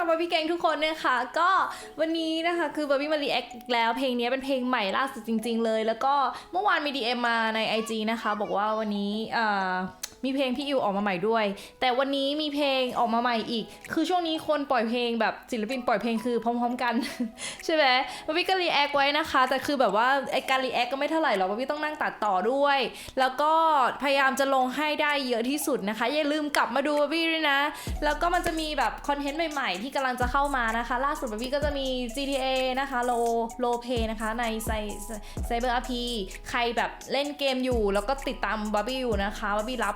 ค่ะบาร์บี้แกงทุกคนนะคะ ก็วันนี้นะคะคือบาร์บี้มารีแอคแล้วเพลงนี้เป็นเพลงใหม่ล่าสุดจริง ๆ เลย แล้วก็เมื่อวานมีดีเอ็มมาใน IG นะคะ บอกว่าวันนี้อ่อ มีเพลงพี่อิวออกมาใหม่ด้วย แต่วันนี้มีเพลงออกมาใหม่อีก คือช่วงนี้คนปล่อยเพลงแบบศิลปินปล่อยเพลงคือพร้อม ๆ กัน ใช่ไหมบาร์บี้ก็รีแอคไว้นะคะ แต่คือแบบว่าไอการรีแอคก็ไม่เท่าไหร่หรอกบาร์บี้ต้องนั่งตัดต่อด้วย แล้วก็พยายามจะลงให้ได้เยอะที่สุดนะคะ อย่าลืมกลับมาดูบาร์บี้ด้วยนะ แล้วก็มันจะมีแบบคอนเทนต์ใหม่ๆ ที่กำลังจะเข้ามานะคะ ล่าสุดบาร์บี้ก็จะมี GTA นะคะโลโลเพนะคะในไซไซเบอร์อาพีใครแบบเล่นเกมอยู่ แล้วก็ติดตามบาร์บี้อยู่นะคะบาร์บี้รับ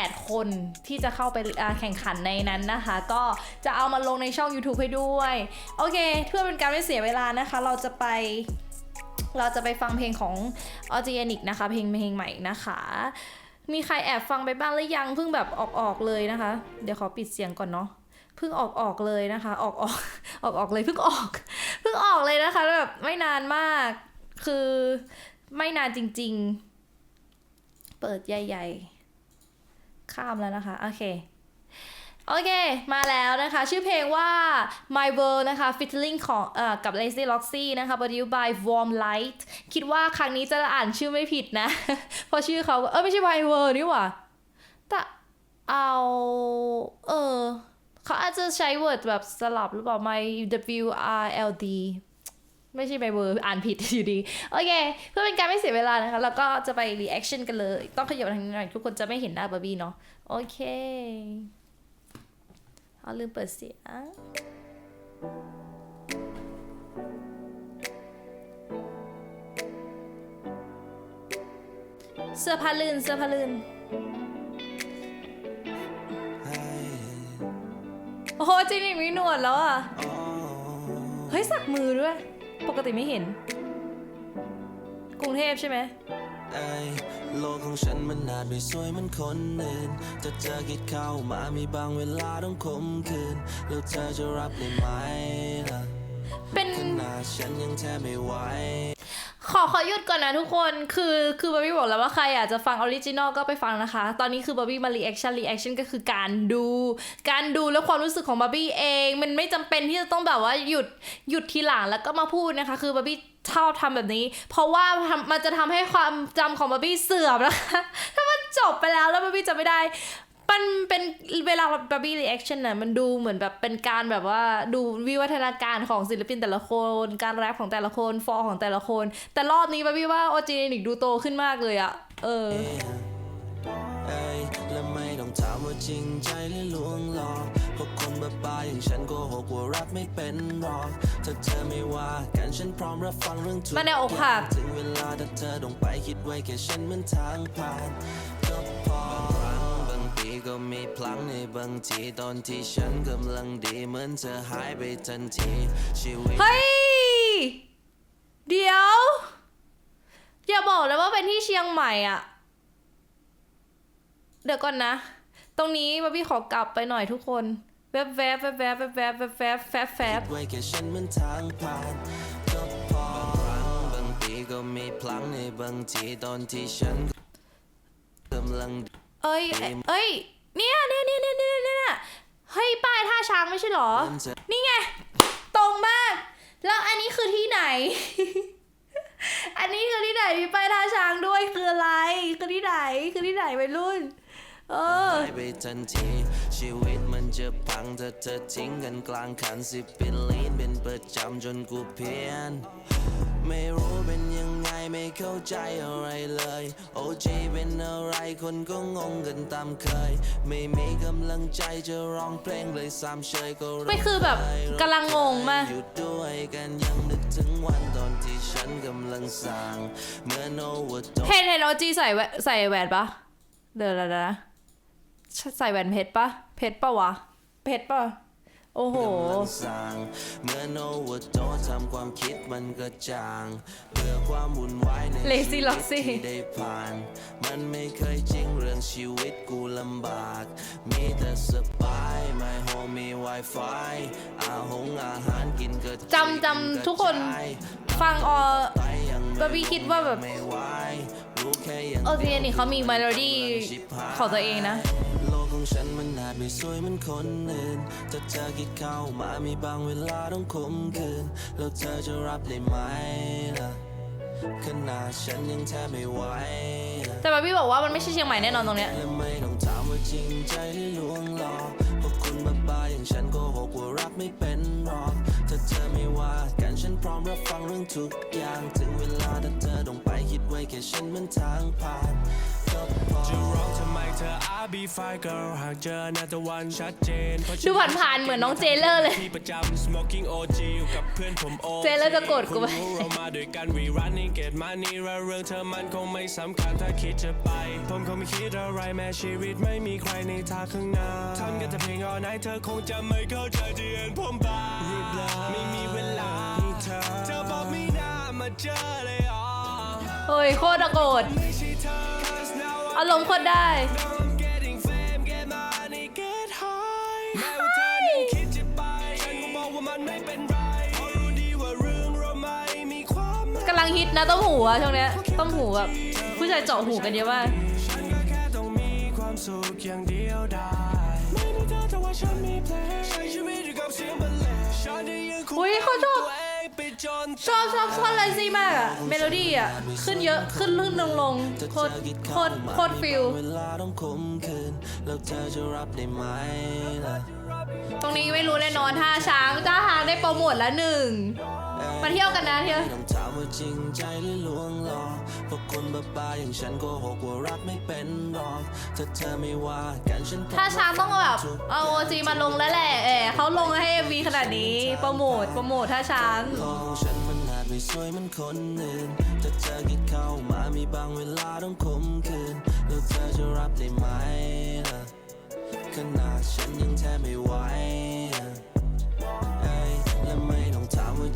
8 คนที่จะเข้าไปแข่งขันในนั้นนะคะ ก็จะเอามาลงในช่อง YouTube ให้ด้วย โอเค เพื่อเป็นการไม่เสียเวลานะคะ เราจะไปเราจะไปฟังเพลงของออร์ g นิกนะคะ เพลงเพลงใหม่นะคะ มีใครแอบฟังไปบ้างหรือยังเพิ่งแบบออกออกๆเลยนะคะ เดี๋ยวขอปิดเสียงก่อนเนาะเพิ่งออกออกเลยนะคะ ออกออกออกออกเลยเพิ่งออกเพิ่งออกเลยนะคะแล้วแบบไม่นานมาก คือไม่นานจริง ๆ เปิดใหญ่ ๆ ข้ามแล้วนะคะ โอเค โอเค มาแล้วนะคะ ชื่อเพลงว่า My World นะคะ featuring ของเอ่อกับ Lazy Loxy นะคะ produced by Warm Light คิดว่าครั้งนี้จะอ่านชื่อไม่ผิดนะ เพราะชื่อเขาเออไม่ใช่ My World นี่หว่าแต่เอา เออเขาอาจจะใช้ word แบบสลับหรือเปล่า My W R L D ไม่ใช่ My World อ่านผิดอยู่ดี โอเค เพื่อเป็นการไม่เสียเวลานะคะ แล้วก็จะไป reaction กันเลย ต้องขยับทางนี้หน่อยทุกคนจะไม่เห็นหน้าบาร์บี้เนาะโอเคเอาลืมเปิดเสียงเสื้อผ้าลื่นเสื้อผ้าลื่น โอ้โหจริงๆมีหนวดแล้วอะ เฮ้ย สักมือด้วย ปกติไม่เห็น กรุงเทพใช่ไหมไอ้โลกของฉันมันอาจไม่สวยเหมันคนอื่นแต่เธอคิดเข้ามามีบางเวลาต้องคมคืน แล้วเธอจะรับได้ไหมล่ะเป็น ขนาดฉันยังแทบไม่ไหว ขอขอหยุดก่อนนะทุกคน คือคือบาร์บี้บอกแล้วว่าใครอยากจะฟังออริจินอลก็ไปฟังนะคะ ตอนนี้คือบาร์บี้มารีแอคชั่นรีแอคชั่นก็คือการดู การดูแล้วความรู้สึกของบาร์บี้เอง มันไม่จำเป็นที่จะต้องแบบว่าหยุดหยุดทีหลังแล้วก็มาพูดนะคะ คือบาร์บี้ชอบทำแบบนี้ เพราะว่ามันจะทำให้ความจำของบาร์บี้เสื่อมนะคะถ้ามันจบไปแล้วแล้วบาร์บี้จะไม่ได้ มันเป็นเวลาบาร์บี้รีแอคชั่นน่ะมันดูเหมือนแบบเป็นการแบบว่าดูวิวัฒนาการของศิลปินแต่ละคน การแรปของแต่ละคนฟอร์ของแต่ละคน แต่รอบนี้บาร์บี้ว่าออจินิกดูโตขึ้นมากเลยอะเออเอ้ยและไม่ต้องถามว่าจริงใจหรือลวงหลอกเพราะคนบ้าๆอย่างฉันโกหกว่ารักไม่เป็นหรอกถ้าเธอไม่ว่ากันฉันพร้อมรับฟังเรื่องทุกมันแนวอกหักถึงเวลาถ้าเธอต้องไปคิดไว้แค่ฉันเหมือนทางผ่านก็พอบางปี ก็มีพลังในบางทีตอนที่ฉันกำลังดีเหมือนเธอหายไปทันทีชีวิต เฮ้ย เดี๋ยว อย่าบอกเลยว่าเป็นที่เชียงใหม่อะเดี๋ยวก่อนนะ ตรงนี้บาร์บี้ขอกลับไปหน่อยทุกคนแวบแวบแวบแวบแวบแวบแวบแวบแวบแวบไว้แค่ฉันเหมือนทางผ่านก็พอบางปีก็มีพลังในบางทีตอนที่ฉันกำลัง เอ้ย เอ้ย เนี่ยเนี่ยเนี่ยเนี่ยเนี่ยเนี่ยเฮ้ย ป้ายท่าช้างไม่ใช่เหรอเดินจะนี่ไง ตรงมาก แล้วอันนี้คือที่ไหน อันนี้คือที่ไหนมีป้ายท่าช้างด้วยคืออะไร คือที่ไหน คือที่ไหนวัยรุ่น เออหายไปทันทีชีวิตมันจะพังถ้าเธอทิ้งกันกลางคันสิบเป็นลีนเป็นประจำจนกูเพี้ยน ไม่รู้เป็นยัง ไงไม่เข้าใจอะไรเลย โอจีเป็นอะไรคนก็งงกันตามเคย ไม่มีกำลังใจจะร้องเพลงเลยสามเชยก็ร้งไม่คือแบบกำลังงงมาก อยู่ด้วยกันยังนึกถึงวันตอนที่ฉันกำลังสร้างเหมื่อนโอเวอร์โดเห็นเห็นโอจีใส่แหวนใส่แหวนปะเดี๋ยวเดี๋ยวเดี๋ยวนะใส่แหวนเพชรปะเพชรปะวะเพชรปะ โอ้โหกำลังสร้างเมื่อโนวโตทำความคิดมันก็จางเพื่อความวุ่นวายใน Lazy ชีวิต Loxy ที่ได้ผ่าน มันไม่เคยจริงเรื่องชีวิตกูลำบาก มีแต่สบาย my home มี Wi-Fi อาหงอาหารกินก็จำจำทุกคน ฟังออไปยังบาร์บี้คิดว่าแบบไม่ไหวรู้แค่ยังโอจีนี่เขามีเมโลดี้ของตัวเองนะโลก ของฉันมันอาจไม่สวยเหมือนคนอื่นแต่เธอคิดเข้ามามีบางเวลาต้องคมคืน แล้วเธอจะรับได้ไหมล่ะขนาดฉันยังแทบไม่ไหวนะแต่บาร์บี้บอกว่ามันไม่ใช่เชียงใหม่แน่นอนตรงเนี้ย และไม่ต้องถามว่าจริงใจหรือลวงหลอกเพราะคุณบ้าบ้าๆอย่างฉันโก็หกว่ารักไม่เป็นหรอกถ้าเธอไม่ว่ากันฉันพร้อมรับฟังเรื่องทุกอย่าง ถึงเวลาถ้าเธอต้องไปคิดไว้แค่ฉันเหมันทางผ่านก็พอ จะร้องทำไมเธอ I be fine girl หากเจอหน้าตะวันชัดเจนเพราะฉัดูผ่านๆเหมือนน้องเจเลอร์เลย ที่ประจำ smoking OG อยู่กับเพื่อนผม OG เจเลอร์จะโกรธกูไหมคุณรู้เรามาด้วยกัน we running get money และเรื่องเธอมันคงไม่สำคัญถ้าคิดจะไป ผมคงไม่คิดอะไรแม้ชีวิตไม่มีใครในทางข้างหน้าทำกันแต่เพลง all night เธอคงจะไม่เข้าใจที่เห็นผมบ้ารีบลาไม่มีเวลาให้เธอเธอบอกไม่น่ามาเจอเลยอ๋อ เฮ้ยโคตรโกรธ ไม่ใช่เธ อ 'cause now I อารมณ์โคตรได้ Now I'm getting fame, get money, get high แม้ว่าเธอนั้นคิดจะไปฉันก็บอกว่ามันไม่เป็นไรเพราะรู้ดีว่าเรื่องเราไม่มีความหมายกำลังฮิตนะต้มหูอะช่วงเนี้ยต้มหูแบบผู้ชายเจาะหูกันเยอะมากฉันก็แค่ต้องมีความสุขอย่างเดียวได้ไม่มีเธอแต่ว่าฉันมีเพลงใช้ชีวิตอยู่กับเสียงบรรเลงฉันได้ยืนคู่อุ๊ยเขาชอบ ตัวเองไปจนชอบชอบท่อนไรซี่มากอะเมโลดี้อะขึ้นเยอะขึ้นขึ้นลงลงโคตรโคตรโคตรฟิลเวลาต้องคมคืนแล้วเธอจะรับได้ไหมตรงนี้ไม่รู้แน่นอนท่าช้างจ้าหางได้โปรโมทละหนึ่ง มาเที่ยวกันนะเที่ยวไม่ต้องถามว่าจริงใจหรือลวงหลอกเพราะคนบ้าๆอย่างฉันโก็หกว่ารักไม่เป็นหรอกถ้าเธอไม่ว่ากันฉันพร้อมท่าช้างต้องแบบทุกเอาโอจีมาลงแล้วแหละเออเขาลงให้ MV ขนาดนี้โปรโมทโปรโมทท่าช้างของฉันมันอาจไม่สวยเหมือนคนอื่นแต่เธอคิดเข้ามามีบางเวลาต้องคมคืนแล้วเธอจะรับได้ไหมล่ะขนาดฉันยังแทบไม่ไหว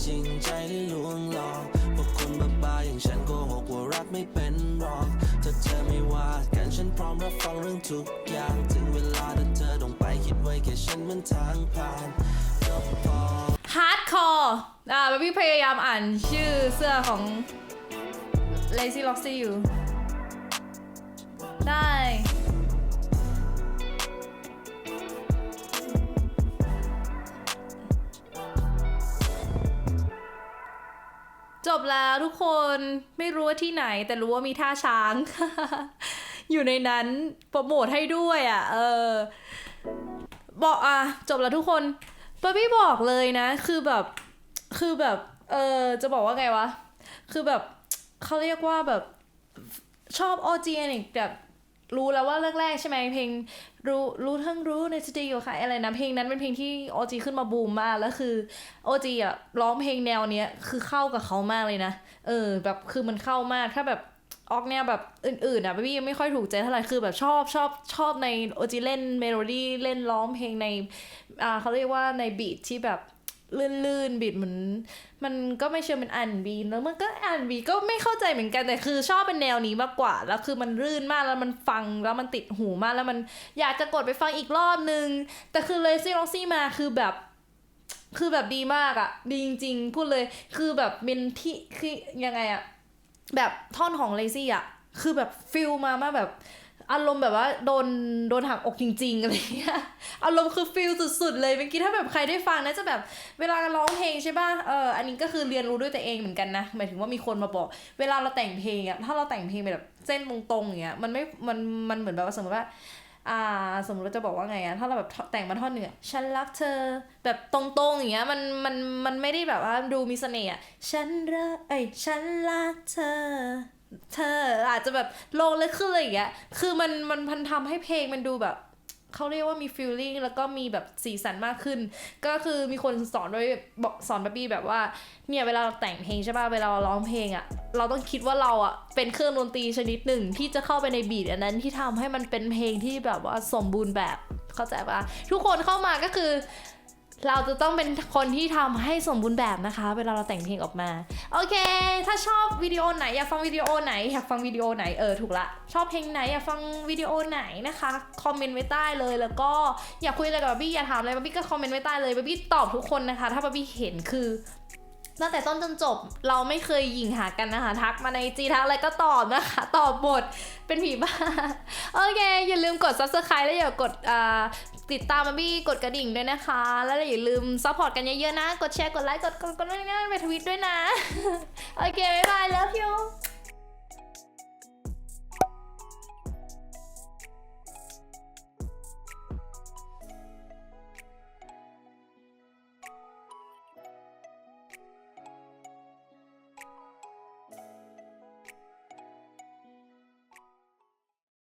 จริงใจหรือลวงหลอกพราะคนบ้าๆอย่างฉันโกหกว่ารักไม่เป็นหรอกถ้าเธอไม่ว่ากันฉันพร้อมรับฟังเรื่องทุกอย่าง ถึงเวลาถ้าเธอต้องไปคิดไว้แค่ฉันมันทางผ่านก็พอฮาร์ดคอร์อ่าบาร์บี้พยายามอ่านชื่อเสื้อของ Lazy Loxy อยู่ ได้ บแล้วทุกคนไม่รู้ว่าที่ไหน แต่รู้ว่ามีท่าช้าง อยู่ในนั้นโปรโมทให้ด้วยอะ เออ บอกอะ จบแล้วทุกคนบาร์บี้บอกเลยนะ คือแบบ คือแบบ เออจะบอกว่าไงวะ คือแบบเขาเรียกว่าแบบชอบออเจีนิกแบบ รู้แล้วว่าแรกๆใช่ไหมเพลงรู้รู้ทั้งรู้ในสตูดิโอค่ะอะไรนะเพลงนั้นเป็นเพลงที่ออจีขึ้นมาบูมมากแล้วคือออจีอะร้องเพลงแนวเนี้ยคือเข้ากับเขามากเลยนะ เออ แบบคือมันเข้ามากถ้าแบบออกแนวแบบอื่นๆอะพี่ยังไม่ค่อยถูกใจเท่าไหร่คือแบบชอบชอบชอบในโอจีเล่นเมโลดี้เล่นร้องเพลงในอ่าเขาเรียกว่าในบีทที่แบบ ลื่นๆบีทเหมือนมันก็ไม่เชิงเป็นอันบีแล้วมันก็อันบีก็ไม่เข้าใจเหมือนกันแต่คือชอบเป็นแนวนี้มากกว่า แล้วคือมันรื่นมากแล้วมันฟังแล้วมันติดหูมากแล้วมันอยากจะกดไปฟังอีกรอบนึง แต่คือเลยซี่ล็อกซี่มาคือแบบ คือแบบดีมากอะดีจริงๆ พูดเลยคือแบบเป็นที่คือยังไงอะแบบท่อนของเลซี่อะคือแบบฟิลมามาแบบ อารมณ์แบบว่าโดนโดนหักอกจริงๆอะไรเงี้ยอารมณ์คือฟิลสุดๆเลยเมื่อกี้ถ้าแบบใครได้ฟังนะจะแบบเวลาร้องเพลงใช่ป่ะเอออันนี้ก็คือเรียนรู้ด้วยตัวเองเหมือนกันนะหมายถึงว่ามีคนมาบอก เวลาเราแต่งเพลงอะถ้าเราแต่งเพลงแบบเส้นตรงๆอย่างเงี้ยมันไม่มันมันเหมือนแบบว่าสมมติว่าอ่าสมมติเราจะบอกว่าไงอะถ้าเราแบบแต่งมาท่อนหนึ่งอะฉันรักเธอ แบบตรงๆอย่างเงี้ยมันมันมันไม่ได้แบบว่าดูมีเสน่ห์อะฉันรักเอ้ยฉันรักเธอ เธออาจจะแบบลงเลยขึ้นเลยอย่างเงี้ย คือมันมันพันทำให้เพลงมันดูแบบเขาเรียกว่ามีฟีลลิ่งแล้วก็มีแบบสีสันมากขึ้น ก็คือมีคนสอนไว้บอกสอนบาร์บี้แบบว่าเนี่ยเวลาเราแต่งเพลงใช่ป่ะเวลาเราร้องเพลงอะ่ะ เราต้องคิดว่าเราอะ่ะเป็นเครื่องดนตรีชนิดหนึ่งที่จะเข้าไปในบีทอันนั้นที่ทำให้มันเป็นเพลงที่แบบว่าสมบูรณ์แบบเข้าใจป่ะทุกคนเข้ามาก็คือ เราจะต้องเป็นคนที่ทำให้สมบูรณ์แบบนะคะ เวลาเราแต่งเพลงออกมา โอเค ถ้าชอบวิดีโอไหนอยากฟังวิดีโอไหนอยากฟังวิดีโอไหนเออถูกละชอบเพลงไหนอยากฟังวิดีโอไหนนะคะคอมเมนต์ไว้ใต้เลยแล้วก็อยากคุยอะไรกับบ๊าบี้อยากถามอะไรบ๊าบี้ก็คอมเมนต์ไว้ใต้เลยบ๊าบี้ตอบทุกคนนะคะ ถ้าบ๊าบี้เห็นคือตั้งแต่ต้นจนจบเราไม่เคยหยิงหากันนะคะ ทักมาในจีทักอะไรก็ตอบนะคะ ตอบบทเป็นผีบ้า โอเค อย่าลืมกด subscribe แล้วอย่ากด ติดตามมาบี้กดกระดิ่งด้วยนะคะ แล้วอย่าลืมซัพพอร์ตกันเยอะๆนะ กดแชร์ กดไลค์ กดกดกดกดไปทวิตด้วยนะ โอเค บ๊ายบายแล้วพี่